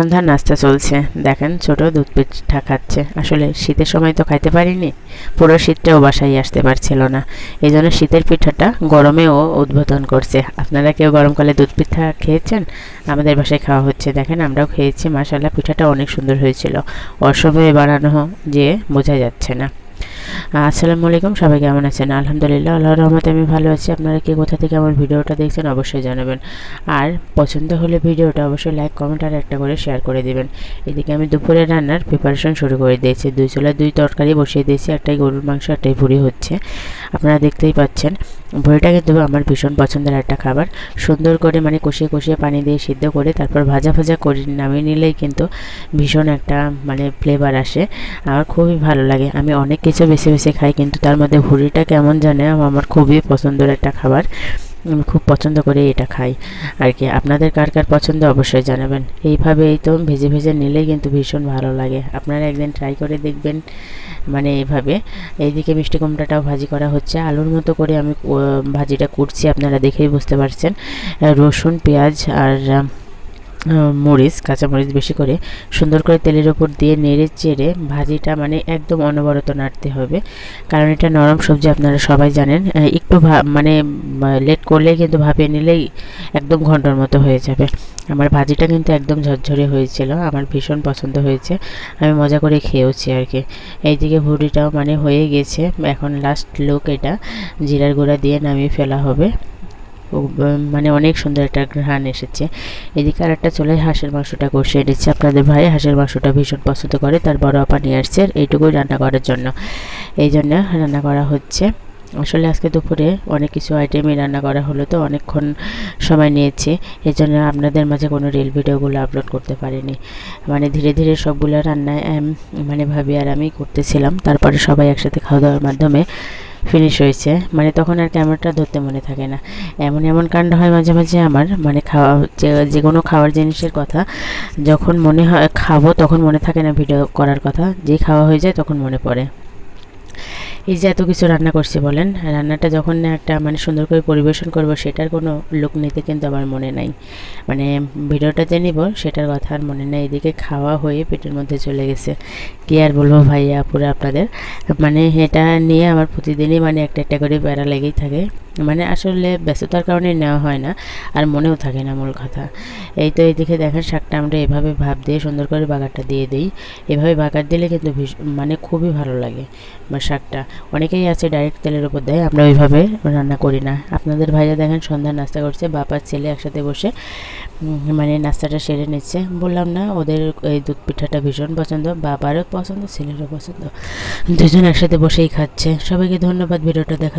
সন্ধ্যার নাস্তা চলছে। দেখেন ছোট দুধ পিঠা খাচ্ছে আসলে শীতের সময় তো খাইতে পারিনি, পুরো শীতটাও বাসায় আসতে পারছিল না। এই জন্য শীতের পিঠাটা গরমেও উদ্বোধন করছে। আপনারা কেউ গরমকালে দুধ পিঠা খেয়েছেন? আমাদের বাসায় খাওয়া হচ্ছে। দেখেন আমরাও খেয়েছি মাসাল্লাহ পিঠাটা অনেক সুন্দর হয়েছিল। অসময়ে বানানো যে বোঝা যাচ্ছে না। আসসালামু আলাইকুম, সবাই কেমন আছেন? আলহামদুলিল্লাহ আল্লাহ রহমতে আমি ভালো আছি। আপনারা কে কোথা থেকে আমার ভিডিওটা দেখছেন অবশ্যই জানাবেন। আর পছন্দ হলে ভিডিওটা অবশ্যই লাইক, কমেন্ট আর একটা করে শেয়ার করে দেবেন। এদিকে আমি দুপুরে রান্নার প্রিপারেশন শুরু করে দিয়েছি। দুই চোলা দুই তরকারি বসিয়ে দিয়েছি। একটাই গরুর মাংস, একটাই ভুড়ি হচ্ছে। আপনারা দেখতেই পাচ্ছেন ভুড়িটা কিন্তু আমার ভীষণ পছন্দের একটা খাবার। সুন্দর করে মানে কষিয়ে কষিয়ে পানি দিয়ে সিদ্ধ করে তারপর ভাজা ভাজা করে নামিয়ে নিলেই কিন্তু ভীষণ একটা মানে ফ্লেভার আসে। আমার খুবই ভালো লাগে। আমি অনেক কিছু বেছে বেছে খাই, কিন্তু তার মধ্যে ভুড়িটা কেমন জানে, আমার খুবই পছন্দের একটা খাবার। আমি খুব পছন্দ করে এটা খাই। আর কি, আপনাদের কার কার পছন্দ অবশ্যই জানাবেন। এইভাবে এই তো ভেজে ভেজে নিলেই কিন্তু ভীষণ ভালো লাগে। আপনারা একদিন ট্রাই করে দেখবেন মানে এইভাবে এইদিকে মিষ্টি কুমড়াটাও ভাজি করা হচ্ছে। আলুর মতো করে আমি ভাজিটা করছি, আপনারা দেখেই বুঝতে পারছেন। রসুন, পেঁয়াজ আর মরিচ কাঁচামরিচ বেশি করে সুন্দর করে তেলের ওপর দিয়ে নেড়ে চেড়ে ভাজিটা মানে একদম অনবরত নাড়তে হবে। কারণ এটা নরম সবজি আপনারা সবাই জানেন। একটু মানে লেট করলেই কিন্তু ভাপিয়ে নিলেই একদম ঘণ্টার মতো হয়ে যাবে। আমার ভাজিটা কিন্তু একদম ঝরঝরে হয়েছিল, আমার ভীষণ পছন্দ হয়েছে, আমি মজা করে খেয়েওছি আর কি। এইদিকে ভুড়িটাও মানে হয়ে গেছে, এখন লাস্ট লুক এটা, জিরার গুঁড়া দিয়ে নামিয়ে ফেলা হবে। মানে অনেক সুন্দর একটা ঘ্রাণ এসেছে। এদিকে আর একটা চলে হাঁসের মাংসটা কষিয়ে নিচ্ছে আপনাদের ভাই হাঁসের মাংসটা ভীষণ পছন্দ করে তার বড় আপা নিয়ে আসছে এইটুকুই রান্না করার জন্য। এই জন্য রান্না করা হচ্ছে। আসলে আজকে দুপুরে অনেক কিছু আইটেমই রান্না করা হলো তো অনেকক্ষণ সময় নিয়েছে। এই জন্য আপনাদের মাঝে কোনো রিল ভিডিওগুলো আপলোড করতে পারিনি। মানে ধীরে ধীরে সবগুলো রান্নায় এম, মানে ভাবি আর আমি করতেছিলাম। তারপরে সবাই একসাথে খাওয়া দাওয়ার মাধ্যমে ফিনিশ হয়েছে মানে তখন আর ক্যামেরাটা ধরতে মনে থাকে না। এমন এমন কাণ্ড হয় মাঝে মাঝে আমার মানে খাওয়া, যে কোনো খাওয়ার জিনিসের কথা। যখন মনে হয়, খাব তখন মনে থাকে না ভিডিও করার কথা। যে খাওয়া হয়ে যায় তখন মনে পড়ে। এই যে এত কিছু রান্না করছি বলেন, রান্নাটা যখন একটা মানে সুন্দর করে পরিবেশন করব, সেটার কোনো লোক নিতে কিন্তু আমার মনে নাই। মানে ভিডিওটা যে নিব, সেটার কথা আর মনে নেই। এদিকে খাওয়া হয়ে পেটের মধ্যে চলে গেছে। কি আর বলব ভাইয়া, পুরো আপনাদের। মানে এটা নিয়ে আমার প্রতিদিনই মানে একটা একটা করে বেড়া লেগেই থাকে। মানে আসলে ব্যস্ততার কারণে নেওয়া হয় না, আর মনেও থাকে না মূল কথা। এই তো এইদিকে দেখেন শাকটা আমরা এভাবে ভাব দিয়ে সুন্দর করে বাগারটা দিয়ে দিই। এভাবে বাগার দিলে কিন্তু মানে খুবই ভালো লাগে বা শাকটা। অনেকেই আছে ডাইরেক্ট তেলের উপর দেয়, আমরা ওইভাবে রান্না করি না। আপনাদের ভাইয়া দেখেন সন্ধ্যা নাস্তা করছে বাপার ছেলে একসাথে বসে মানে নাস্তাটা সেরে নিচ্ছে। বললাম, না, ওদের এই দুধ পিঠাটা ভীষণ পছন্দ, বাবারও পছন্দ, ছেলেরও পছন্দ। দুজন একসাথে বসেই খাচ্ছে। সবাইকে ধন্যবাদ ভিডিওটা দেখা